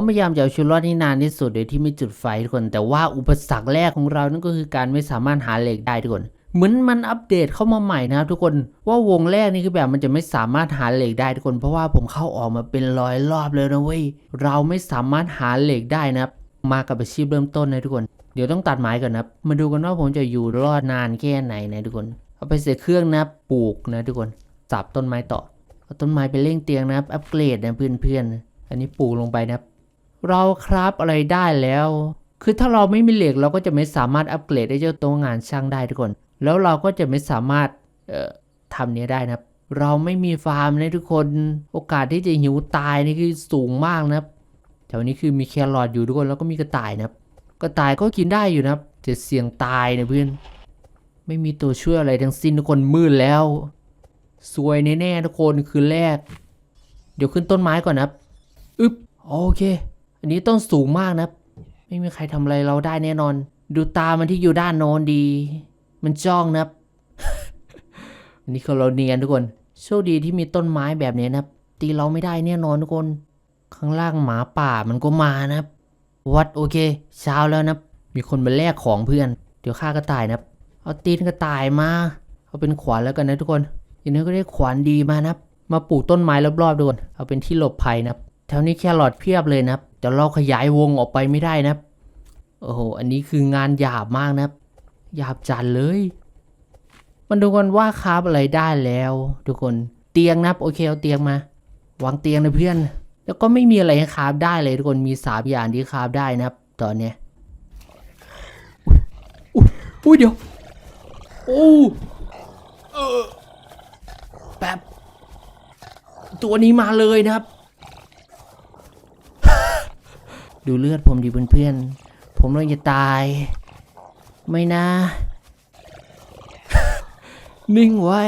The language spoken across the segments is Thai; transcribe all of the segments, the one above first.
ผมพยายามจะเอาชีวิตรอดนี่นานที่สุดโดยที่ไม่จุดไฟทุกคน แต่ว่าอุปสรรคแรกของเรานั่นก็คือการไม่สามารถหาเหล็กได้ทุกคน เหมือนมันอัปเดตเข้ามาใหม่นะครับทุกคนว่าวงแรกนี่คือแบบมันจะไม่สามารถหาเหล็กได้ทุกคน เพราะว่าผมเข้าออกมาเป็นร้อยรอบเลยนะเว้ยเราไม่สามารถหาเหล็กได้นะครับมากับอาชีพเริ่มต้นนะทุกคน เดี๋ยวต้องตัดไม้ก่อนนะมาดูกันว่าผมจะอยู่รอดนานแค่ไหนนะทุกคน เอาไปเสียเครื่องนะปลูกนะทุกคนสับต้นไม้ต่อเอาต้นไม้ไปเร่งเตียงนะครับอัปเกรดนะเพื่อนๆอันนี้ปลูกลงไปนะครับ เราครับอะไรได้แล้ว คือถ้าเราไม่มีเหล็กเราก็จะไม่สามารถอัปเกรดได้เจ้าตัวงานช่างได้ทุกคน แล้วเราก็จะไม่สามารถทำเนี้ยได้นะครับ เราไม่มีฟาร์มนะทุกคน โอกาสที่จะหิวตายนี่คือสูงมากนะครับแถวนี้คือมีแครอทอยู่ทุกคนแล้วก็มีกระต่ายนะครับ กระต่ายก็กินได้อยู่นะครับแต่เสี่ยงตายนะเพื่อน ไม่มีตัวช่วยอะไรทั้งสิ้นทุกคนมืดแล้วซวยแน่ๆทุกคนคืนแรก เดี๋ยวขึ้นต้นไม้ก่อนนะครับ อึ๊บโอเค อันนี้ต้นสูงมากนะ ไม่มีใครทำอะไรเราได้แน่นอน ดูตามันที่อยู่ด้านโน้นดี มันจ้องนะครับอันนี้คือเราเนียนทุกคน โชคดีที่มีต้นไม้แบบนี้นะตีเราไม่ได้แน่นอนทุกคน ข้างล่างหมาป่ามันก็มานะวัดโอเค เช้าแล้วนะ มีคนมาแลกของเพื่อน เดี๋ยวฆ่ากระต่ายนะเอาตีนกระต่ายมา เอาเป็นขวานแล้วกันนะทุกคน อย่างนี้ก็ได้ขวานดีมานะ มาปลูกต้นไม้รอบๆทุกคน เอาเป็นที่หลบภัยนะ แถวนี้แครอทเพียบเลยนะครับแต่เราขยายวงออกไปไม่ได้นะครับโอ้โห อันนี้คืองานหยาบมากนะครับ หยาบจัดเลย มันดูกันว่าคาบอะไรได้แล้ว ทุกคน เตียงนะครับ โอเคเอาเตียงมา วางเตียงนะเพื่อน แล้วก็ไม่มีอะไรให้คาบได้เลยทุกคน มีสามอย่างที่คาบได้นะครับ ตอนเนี้ยอุ๊ยอุ้ยเดี๋ยว โอ้เออแป๊บตัวนี้มาเลยนะครับ ดูเลือดผมดิเพื่อนๆ ผมเราจะตาย ไม่นะ นิ่งไว้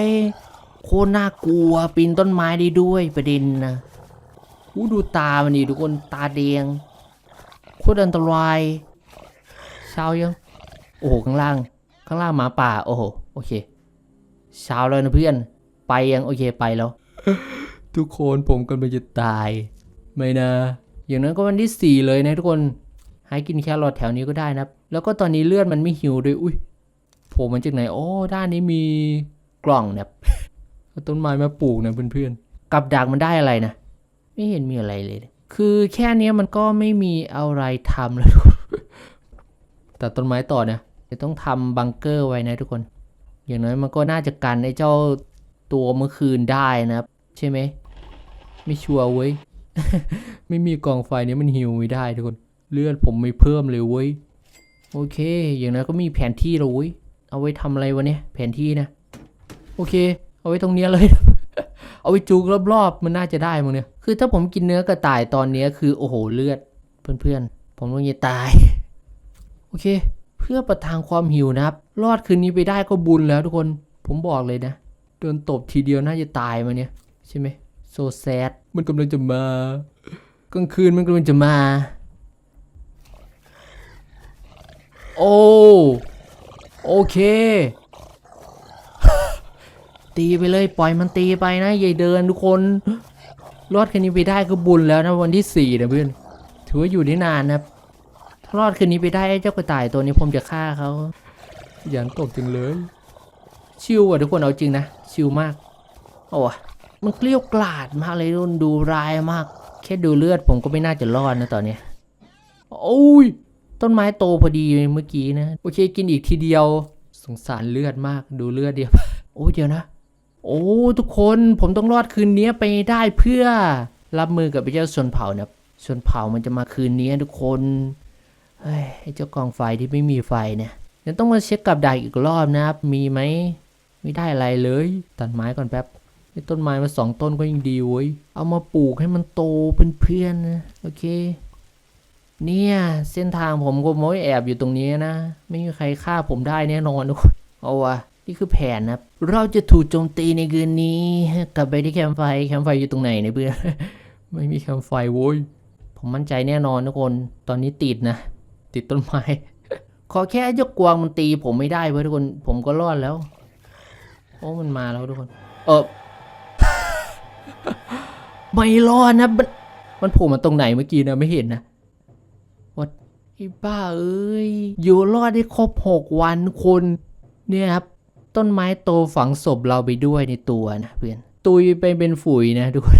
โคตรน่ากลัว ปีนต้นไม้ได้ด้วยประเด็นนะอู้ดูตามันดิทุกคนตาแดงโคตรอันตรายเช้ายัง โอ้โห ข้างล่าง ข้างล่างหมาป่า โอ้โห โอเคเช้าแล้วนะเพื่อน ไปยัง โอเค ไปแล้ว ทุกคนผมกำลังจะตาย ไม่นะ อย่างนั้นก็วันที่ 4 เลยนะทุกคน หากินแครอทแถวนี้ก็ได้นะครับแล้วก็ตอนนี้เลือดมันไม่หิวด้วยอุ้ยโผล่มาจากไหนโอ้ด้านนี้มีกล่องนะต้นไม้มาปลูกนะเพื่อนๆกับดักมันได้อะไรนะไม่เห็นมีอะไรเลย คือแค่เนี้ยมันก็ไม่มีอะไรทำแล้วแต่ต้นไม้ต่อนะจะต้องทำบังเกอร์ไว้นะทุกคน อย่างน้อยมันก็น่าจะกันไอ้เจ้าตัวเมื่อคืนได้นะครับ ใช่ไหม ไม่ชัวร์เว้ย ไม่มีกองไฟนี้มันฮิวไม่ได้ทุกคน เลือดผมไม่เพิ่มเลยเว้ย โอเค อย่างนั้นก็มีแผนที่แล้วเว้ย เอาไว้ทำอะไรวะเนี่ย แผนที่นะ โอเค เอาไว้ตรงเนี้ยเลย เอาไว้จูกรอบๆ มันน่าจะได้มั้งเนี่ย คือถ้าผมกินเนื้อกระต่ายตอนเนี้ยคือโอ้โหเลือด เพื่อนๆ ผมต้องจะตาย โอเค เพื่อประทางความหิวนะครับ รอดคืนนี้ไปได้ก็บุญแล้วทุกคน ผมบอกเลยนะ โดนตบทีเดียวน่าจะตายมาเนี่ย ใช่ไหม โซแซดมันกำลังจะมากลางคืนมันกำลังจะมา โอ้ โอเค ตีไปเลยปล่อยมันตีไปนะอย่าเดินทุกคน รอดคืนนี้ไปได้ก็บุญแล้วนะวันที่สี่นะเพื่อน ถือว่าอยู่ได้นานนะครับถ้ารอดคืนนี้ไปได้ไอ้เจ้ากระต่ายตัวนี้ผมจะฆ่าเขายันตกจริงเลย ชิวอะทุกคนเอาจริงนะ ชิวมาก โอ้ย มันเกลี้ยวกล่อดมากเลยทุนดูร้ายมาก แค่ดูเลือดผมก็ไม่น่าจะรอดนะตอนเนี้ยโอ้ย ต้นไม้โตพอดีเมื่อกี้นะ โอเคกินอีกทีเดียว สงสารเลือดมากดูเลือดเดียว โอ้เดี๋ยวนะ โอ้ทุกคนผมต้องรอดคืนนี้ไปได้เพื่อรับมือกับไอ้เจ้าชนเผ่านะชนเผ่ามันจะมาคืนนี้ทุกคนเฮ้ยไอ้เจ้ากองไฟที่ไม่มีไฟเนี่ยเดี๋ยวต้องมาเช็คกับดักอีกรอบนะครับ มีไหมไม่ได้อะไรเลย ตัดไม้ก่อนแป๊บ ไอ้ต้นไม้มาสองต้นก็ยังดีเว้ย เอามาปลูกให้มันโตเป็นเพื่อนๆนะโอเค เนี่ยเส้นทางผมก็ม้อยแอบอยู่ตรงนี้นะ ไม่มีใครฆ่าผมได้แน่นอนทุกคนเอาวะนี่คือแผนนะเราจะถูกโจมตีในคืนนี้ กลับไปที่แคมป์ไฟ แคมป์ไฟอยู่ตรงไหนเนี่ยเพื่อน ไม่มีแคมป์ไฟโว้ย ผมมั่นใจแน่นอนทุกคน ตอนนี้ติดนะ ติดต้นไม้ ขอแค่ไอ้เจ้ากวางมันตีผมไม่ได้เว้ยทุกคน ผมก็รอดแล้ว โอ้มันมาแล้วทุกคน เออ ไม่รอดนะ มันมันโผล่มาตรงไหนเมื่อกี้นะไม่เห็นนะวัดไอ้บ้าเอ้ย อยู่รอดได้ครบหกวันคนเนี่ยครับ ต้นไม้โตฝังศพเราไปด้วยในตัวนะเพื่อน ตุยไปเป็นฝุ่ยนะทุกคน